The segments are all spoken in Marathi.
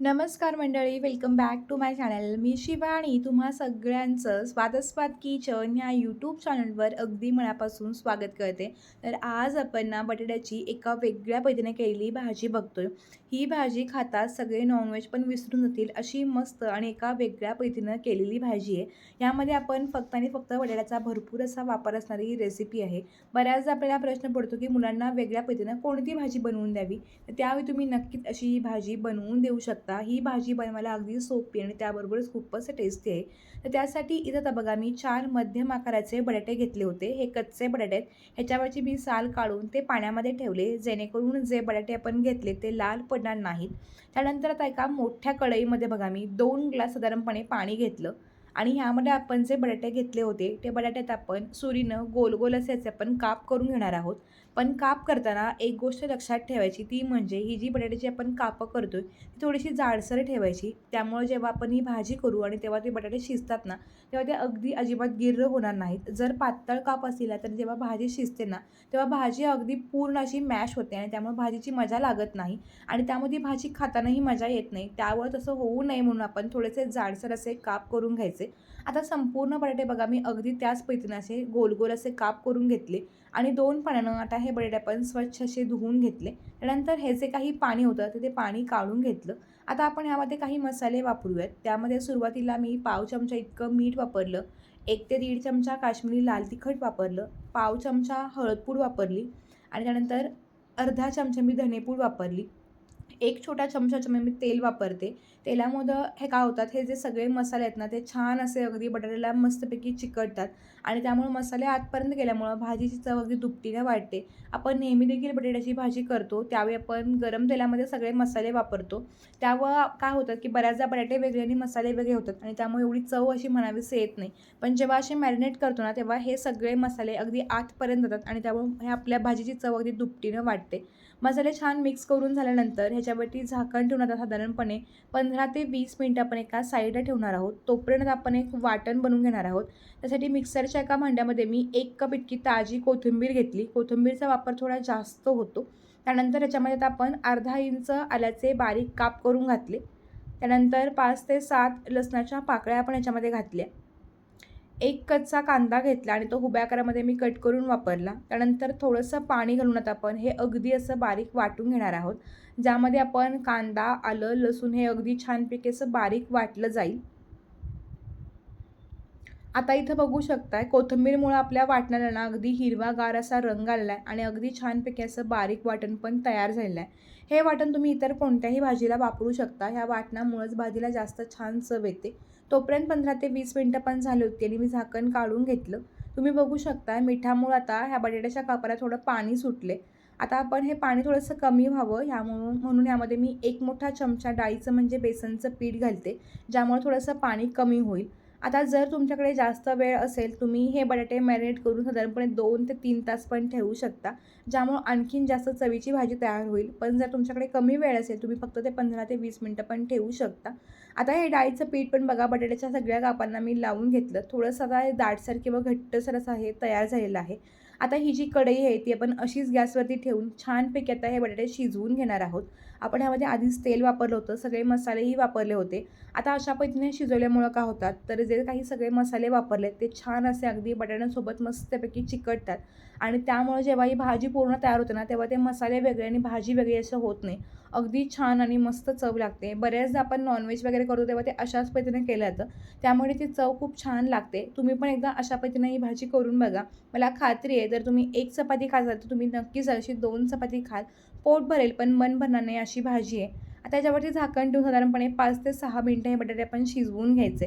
नमस्कार मंडळी welcome back to my channel मी शिवानी तुम्हा सगळ्यांचं स्वादस्वाद किचन ह्या यूट्यूब चॅनलवर अगदी मनापासून स्वागत करते. तर आज आपण ना बटाट्याची एका वेगळ्या पद्धतीने केलेली भाजी बघतोय. ही भाजी खातात सगळे नॉनव्हेज पण विसरून जातील अशी मस्त आणि एका वेगळ्या पद्धतीनं केलेली भाजी आहे. यामध्ये आपण फक्त आणि फक्त बटाट्याचा भरपूर असा वापर असणारी ही रेसिपी आहे. बऱ्याचदा आपल्याला प्रश्न पडतो की मुलांना वेगळ्या पद्धतीनं कोणती भाजी बनवून द्यावी? त्यावेळी तुम्ही नक्कीच अशी ही भाजी बनवून देऊ शकता. ही भाजी बनवायला अगदी सोपी आणि त्याबरोबरच खूपच टेस्टी आहे. तर त्यासाठी इथं आता बघा मी चार मध्यम आकाराचे बटाटे घेतले होते. हे कच्चे बटाटे आहेत. ह्याच्यावरची मी साल काढून ते पाण्यामध्ये ठेवले जेणेकरून जे बटाटे आपण घेतले ते लाल पडणार नाहीत. त्यानंतर आता एका मोठ्या कढईमध्ये बघा मी दोन ग्लास साधारणपणे पाणी घेतलं. आणि ह्यामध्ये आपण जे बटाटे घेतले होते ते बटाट्यात आपण सुरीनं गोल गोल असे याचे आपण काप करून घेणार आहोत. पण काप करताना एक गोष्ट लक्षात ठेवायची ती म्हणजे ही जी बटाट्याची आपण कापं करतोय ती थोडीशी जाडसर ठेवायची. त्यामुळे जेव्हा आपण ही भाजी करू आणि तेव्हा ते बटाटे शिजतात ना तेव्हा ते अगदी अजिबात गिर्र होणार नाहीत. जर पातळ काप असतील तर जेव्हा भाजी शिजते ना तेव्हा भाजी अगदी पूर्ण अशी मॅश होते आणि त्यामुळे भाजीची मजा लागत नाही. आणि त्यामध्ये भाजी खातानाही मजा येत नाही. त्यावर तसं होऊ नये म्हणून आपण थोडेसे जाडसर असे काप करून घ्यायचे. आता संपूर्ण बटाटे बघा मी अगदी त्याच पद्धतीने असे गोल गोल असे काप करून घेतले आणि दोन पाण्यानं आता हे बटाटे आपण स्वच्छ असे धुवून घेतले. त्यानंतर हे जे काही पाणी होतं ते ते पाणी काढून घेतलं. आता आपण ह्यामध्ये काही मसाले वापरूयात. त्यामध्ये सुरुवातीला मी पाव चमचा इतकं मीठ वापरलं. एक ते दीड चमचा काश्मीरी लाल तिखट वापरलं. पाव चमचा हळदपूड वापरली. आणि त्यानंतर अर्धा चमचा मी धनेपूड वापरली. एक छोटा चमचा मी तेल वापरते. तेलामध्ये हे काय होतात हे जे सगळे मसाले आहेत ना ते छान असे अगदी बटाट्याला मस्तपैकी चिकटतात. आणि त्यामुळे मसाले आतपर्यंत गेल्यामुळं भाजीची चव अगदी दुपटीने वाढते. आपण नेहमी देखील बटाट्याची भाजी करतो. त्यावेळी आपण गरम तेलामध्ये सगळे मसाले वापरतो. त्यावर काय होतं की बऱ्याचदा बटाटे वेगळे आणि मसाले वेगळे होतात आणि त्यामुळे एवढी चव अशी म्हणावीस येत नाही. पण जेव्हा असे मॅरिनेट करतो ना तेव्हा हे सगळे मसाले अगदी आतपर्यंत जातात आणि त्यामुळे हे आपल्या भाजीची चव अगदी दुपटीनं वाटते मसाले छान मिक्स करून झाल्यानंतर ह्याच्यावरती झाकण ठेवून आता साधारणपणे पंधरा ते वीस मिनटं आपण एका साईडला ठेवणार आहोत. तोपर्यंत आपण एक वाटण बनवून घेणार आहोत. त्यासाठी मिक्सरच्या एका भांड्यामध्ये मी एक कप इतकी ताजी कोथिंबीर घेतली. कोथिंबीरचा वापर थोडा जास्त होतो. त्यानंतर ह्याच्यामध्ये आता आपण अर्धा इंच आल्याचे बारीक काप करून घातले. त्यानंतर पाच ते सात लसणाच्या पाकळ्या आपण याच्यामध्ये घातल्या. एक कच्चा कांदा घेतला आणि तो हुब्या आकारामध्ये मी कट करून वापरला. त्यानंतर थोडंसं पाणी घालून आता आपण हे अगदी असं बारीक वाटून घेणार आहोत. ज्यामध्ये आपण कांदा आलं लसूण हे अगदी छानपैकी असं बारीक वाटलं जाईल. आता इथं बघू शकताय कोथिंबीरमुळं आपल्या वाटण्याला ना अगदी हिरवागार असा रंग आलेला आहे आणि अगदी छानपैकी असं बारीक वाटण पण तयार झालेलं आहे. हे वाटण तुम्ही इतर कोणत्याही भाजीला वापरू शकता. ह्या वाटणामुळंच भाजीला जास्त छान चव येते. तोपर्यंत पंधरा ते वीस मिनटं पण झाली होती आणि मी झाकण काढून घेतलं. तुम्ही बघू शकता मिठामुळं आता ह्या बटाट्याच्या कापाला थोडं पाणी सुटले. आता आपण हे पाणी थोडंसं कमी व्हावं ह्यामुळं म्हणून यामध्ये मी एक मोठा चमचा डाळीचं म्हणजे बेसनचं पीठ घालते ज्यामुळे थोडंसं पाणी कमी होईल. आता जर तुमच्याकडे जास्त वेळ असेल तुम्ही हे बटाटे मॅरिनेट करून साधारणपणे दोन ते तीन तास पण ठेवू शकता. ज्यामुळं आणखीन जास्त चवीची भाजी तयार होईल. पण जर तुमच्याकडे कमी वेळ असेल तुम्ही फक्त ते पंधरा ते वीस मिनटं पण ठेवू शकता. आता हे डाळीचं पीठ पण बघा बटाट्याच्या सगळ्या कापांना मी लावून घेतलं. थोडंसं आता हे दाटसर किंवा घट्टसर असं हे तयार झालेलं आहे. आता ही जी कढई आहे ती आपण अशीच गॅसवरती ठेवून छानपैकी आता हे बटाटे शिजवून घेणार आहोत. आपण ह्यामध्ये आधीच तेल वापरलं होतं सगळे मसालेही वापरले होते. आता अशा पद्धतीने शिजवल्यामुळं का होतात? तर जे काही सगळे मसाले वापरले ते छान असे अगदी बटाट्यांसोबत मस्तपैकी चिकटतात. आणि त्यामुळे जेव्हा ही भाजी पूर्ण तयार होते ना तेव्हा ते मसाले वेगळे आणि भाजी वेगळी असं होत नाही. अगदी छान आणि मस्त चव लागते. बऱ्याचदा आपण नॉनव्हेज वगैरे करतो तेव्हा ते अशाच पद्धतीने केलं जातं. त्यामुळे ती चव खूप छान लागते. तुम्ही पण एकदा अशा पद्धतीने ही भाजी करून बघा. मला खात्री आहे जर तुम्ही एक चपाती खाल तर तुम्ही नक्कीच अशी दोन चपाती खाल. पोट भरेल पण मन भरणार नाही अशी भाजी आहे. आता त्याच्यावरती झाकण ठेवून साधारणपणे पाच ते सहा मिनटं हे बटाटे आपण शिजवून घ्यायचे.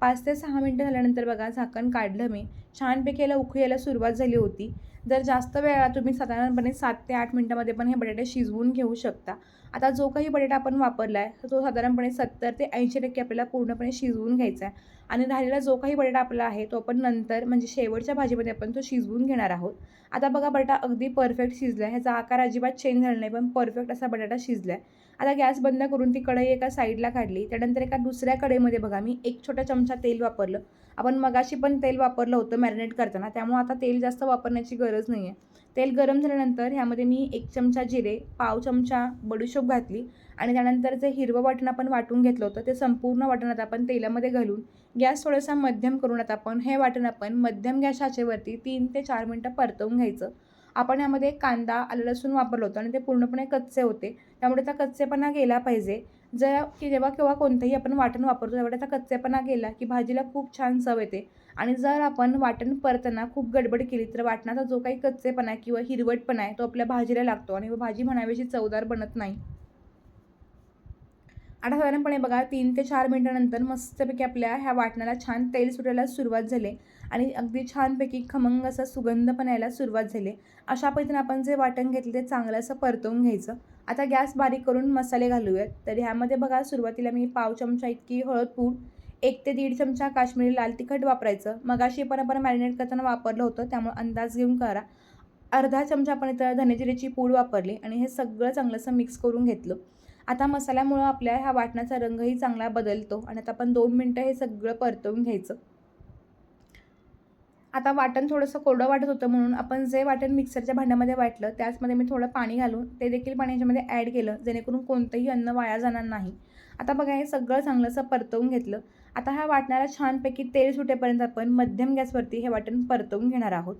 पाच ते सहा मिनटं झाल्यानंतर बघा झाकण काढलं मी. छानपैकी याला उखळी यायला सुरुवात झाली होती. जर जास्त वेळा तुम्ही साधारणपणे सात ते आठ मिनटामध्ये पण हे बटाटे शिजवून घेऊ शकता. आता जो काही बटाटा आपण वापरला आहे तो साधारणपणे सत्तर ते ऐंशी टक्के आपल्याला पूर्णपणे शिजवून घ्यायचा आहे. आणि राहिलेला जो काही बटाटा आपला आहे तो आपण नंतर म्हणजे शेवटच्या भाजीमध्ये आपण तो शिजवून घेणार आहोत. आता बघा बटाटा अगदी परफेक्ट शिजला आहे ह्याचा आकार अजिबात चेंज झाला नाही पण परफेक्ट असा बटाटा शिजला आहे आता गॅस बंद करून ती कढई एका साईडला काढली. त्यानंतर एका दुसऱ्या कढईमध्ये बघा मी एक छोटा चमचा तेल वापरलं. आपण मगाशी पण तेल वापरलं होतं मॅरिनेट करताना. त्यामुळे आता तेल जास्त वापरण्याची गरज नाही आहे तेल गरम झाल्यानंतर ह्यामध्ये मी एक चमचा जिरे पाव चमचा बडीशोप घातली आणि त्यानंतर जे हिरवं वाटण आपण वाटून घेतलं होतं ते संपूर्ण वाटण आता आपण तेलामध्ये घालून गॅस थोडासा मध्यम करून आता आपण हे वाटण आपण मध्यम गॅस आचेवरती तीन ते चार मिनटं परतवून घ्यायचं. आपण यामध्ये कांदा आलं लसूण वापरलं होतं आणि ते पूर्णपणे कच्चे होते. त्यामुळे त्या कच्चेपणा गेला पाहिजे. जर की जेव्हा केव्हा कोणतंही आपण वाटण वापरतो त्यावेळे त्या कच्चेपणा गेला की भाजीला खूप छान चव येते. आणि जर आपण वाटण परताना खूप गडबड केली तर वाटणाचा जो काही कच्चेपणा आहे किंवा हिरवटपणा आहे तो आपल्या भाजीला लागतो आणि भाजी म्हणावीशी चवदार बनत नाही. आता साधारणपणे बघा तीन ते चार मिनटानंतर मस्तपैकी आपल्या ह्या वाटणाला छान तेल सुटायला सुरुवात झाली. आणि अगदी छानपैकी खमंग असा सुगंध पण यायला सुरुवात झाली. अशा पद्धतीने आपण जे वाटण घेतलं ते चांगलं असं परतवून घ्यायचं. आता गॅस बारीक करून मसाले घालूयात. तर ह्यामध्ये बघा सुरुवातीला मी पाव चमचा इतकी हळद पूड एक ते दीड चमचा काश्मीरी लाल तिखट वापरायचं. मगाशी पण आपण मॅरिनेट करताना वापरलं होतं त्यामुळे अंदाज घेऊन करा. अर्धा चमचा आपण इथं धनेजिरेची पूड वापरली आणि हे सगळं चांगलंसं मिक्स करून घेतलं. आता मसाल्यामुळं आपल्या ह्या वाटणाचा रंगही चांगला बदलतो आणि आता आपण दोन मिनटं हे सगळं परतवून घ्यायचं. आता वाटण थोडंसं कोरडं वाटत होतं म्हणून आपण जे वाटण मिक्सरच्या भांड्यामध्ये वाटलं त्याचमध्ये मी थोडं पाणी घालून ते देखील पाणी याच्यामध्ये ॲड केलं जेणेकरून कोणतंही अन्न वाया जाणार नाही. आता बघा हे सगळं चांगलंसं परतवून घेतलं. आता ह्या वाटणाला छानपैकी तेल सुटेपर्यंत आपण मध्यम गॅसवरती हे वाटण परतवून घेणार आहोत.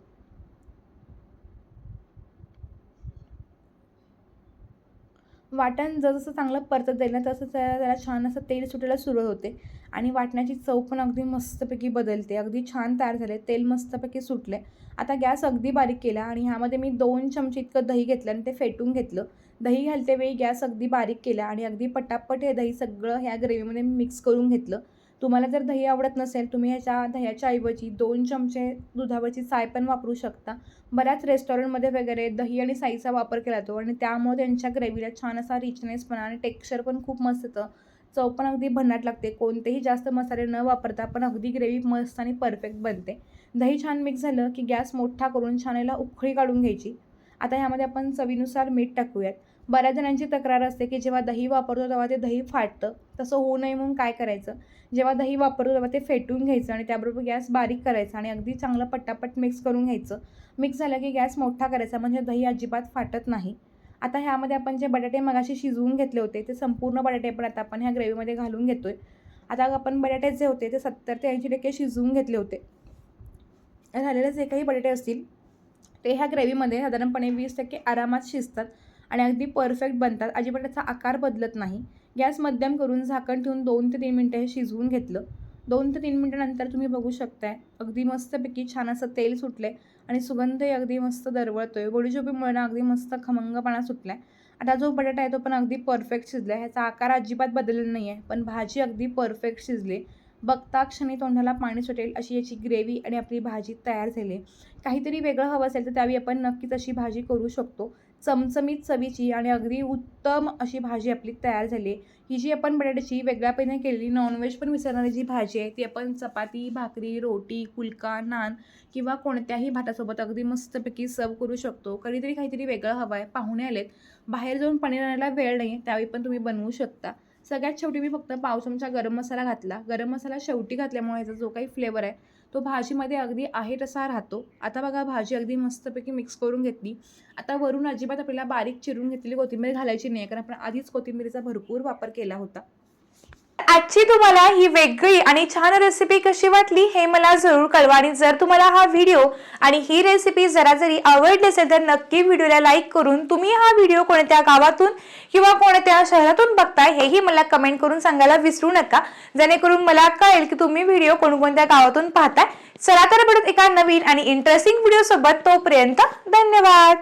वाटण जसं चांगलं परतत जाईल ना तसं त्याला त्याला छान असं तेल सुटायला सुरुवात होते. आणि वाटण्याची चव पण अगदी मस्तपैकी बदलते. अगदी छान तयार झाले. तेल मस्तपैकी सुटले. आता गॅस अगदी बारीक केला आणि ह्यामध्ये मी दोन चमचे इतकं दही घेतलं आणि ते फेटून घेतलं. दही घालते वेळी गॅस अगदी बारीक केला आणि अगदी पटापट हे दही सगळं ह्या ग्रेव्हीमध्ये मिक्स करून घेतलं. तुम्हाला जर दही आवडत नसेल तुम्ही ह्याच्या दह्याच्या ऐवजी दोन चमचे दुधावरची साय पण वापरू शकता. बऱ्याच रेस्टॉरंटमध्ये वगैरे दही आणि साईचा वापर केला जातो आणि त्यामुळे त्यांच्या ग्रेव्हीला छान असा रिचनेसपणा आणि टेक्स्चर पण खूप मस्त येतं. चव पण अगदी भन्नाट लागते. कोणतेही जास्त मसाले न वापरता पण अगदी ग्रेव्ही मस्त आणि परफेक्ट बनते. दही छान मिक्स झालं की गॅस मोठा करून छान याला उखळी काढून घ्यायची. आता ह्यामध्ये आपण चवीनुसार मीठ टाकूयात. बऱ्याच जणांची तक्रार असते की जेव्हा दही वापरतो तेव्हा ते दही फाटतं. तसं होऊ नये म्हणून काय करायचं? जेव्हा दही वापरतो तेव्हा ते फेटून घ्यायचं आणि त्याबरोबर गॅस बारीक करायचा आणि अगदी चांगलं पटापट मिक्स करून घ्यायचं. मिक्स झालं की गॅस मोठा करायचा म्हणजे दही अजिबात फाटत नाही. आता ह्यामध्ये आपण जे बटाटे मगाशी शिजवून घेतले होते ते संपूर्ण बटाटे पण आता आपण ह्या ग्रेव्हीमध्ये घालून घेतो आहे आता आपण बटाटे जे होते ते सत्तर ते ऐंशी टक्के शिजवून घेतले होते. झालेले जे काही बटाटे असतील ते ह्या ग्रेव्हीमध्ये साधारणपणे वीस टक्के आरामात शिजतात. आणि अगदी परफेक्ट बनतात. अजिबात त्याचा आकार बदलत नाही. गॅस मध्यम करून झाकण ठेवून दोन ते तीन मिनटं हे शिजवून घेतलं. दोन ते तीन मिनटानंतर तुम्ही बघू शकताय अगदी मस्तपैकी छान असं तेल सुटले आणि सुगंधही अगदी मस्त दरवळतोय. गोडीझोपीमुळे ना अगदी मस्त खमंगपणा सुटला आहे आता जो बटाटा आहे तो पण अगदी परफेक्ट शिजला आहे ह्याचा आकार अजिबात बदलला नाही आहे पण भाजी अगदी परफेक्ट शिजली. बघता क्षणी तोंडाला पाणी सुटेल अशी याची ग्रेव्ही आणि आपली भाजी तयार झाली. काहीतरी वेगळं हवं असेल तर त्यावेळी आपण नक्कीच अशी भाजी करू शकतो. चमचमीत चवीची आणि अगदी उत्तम अशी भाजी आपली तयार झाली ही जी आपण बटाट्याची वेगळ्या पद्धतीने केलेली नॉनव्हेज पण विसरणारी जी भाजी आहे ती आपण चपाती भाकरी रोटी कुलका नान किंवा कोणत्याही भातासोबत अगदी मस्तपैकी सर्व करू शकतो. कधीतरी काहीतरी वेगळं हवं आहे पाहुणे आलेत. बाहेर जाऊन पनीर आणायला वेळ नाही त्यावेळी पण तुम्ही बनवू शकता. सगळ्यात शेवटी मी फक्त पाव चमचा गरम मसाला घातला. गरम मसाला शेवटी घातल्यामुळे याचा जो काही फ्लेवर आहे तो भाजीमध्ये अगदी आहे तसा राहतो. आता बघा भाजी अगदी मस्तपैकी मिक्स करून घेतली. आता वरून अजिबात आपल्याला बारीक चिरून घेतलेली कोथिंबीर घालायची नाही कारण आपण आधीच कोथिंबीरीचा भरपूर वापर केला होता. आजची तुम्हाला ही वेगळी आणि छान रेसिपी कशी वाटली हे मला जरूर कळवा आणि जर तुम्हाला हा व्हिडिओ आणि ही रेसिपी जरा जरी आवडली असेल तर नक्की व्हिडिओला लाईक करून तुम्ही हा व्हिडिओ कोणत्या गावातून किंवा कोणत्या शहरातून बघताय हेही मला कमेंट करून सांगायला विसरू नका. जेणेकरून मला कळेल की तुम्ही व्हिडिओ कोणकोणत्या गावातून पाहताय. चला तर परत एका नवीन आणि इंटरेस्टिंग व्हिडिओ सोबत तोपर्यंत धन्यवाद.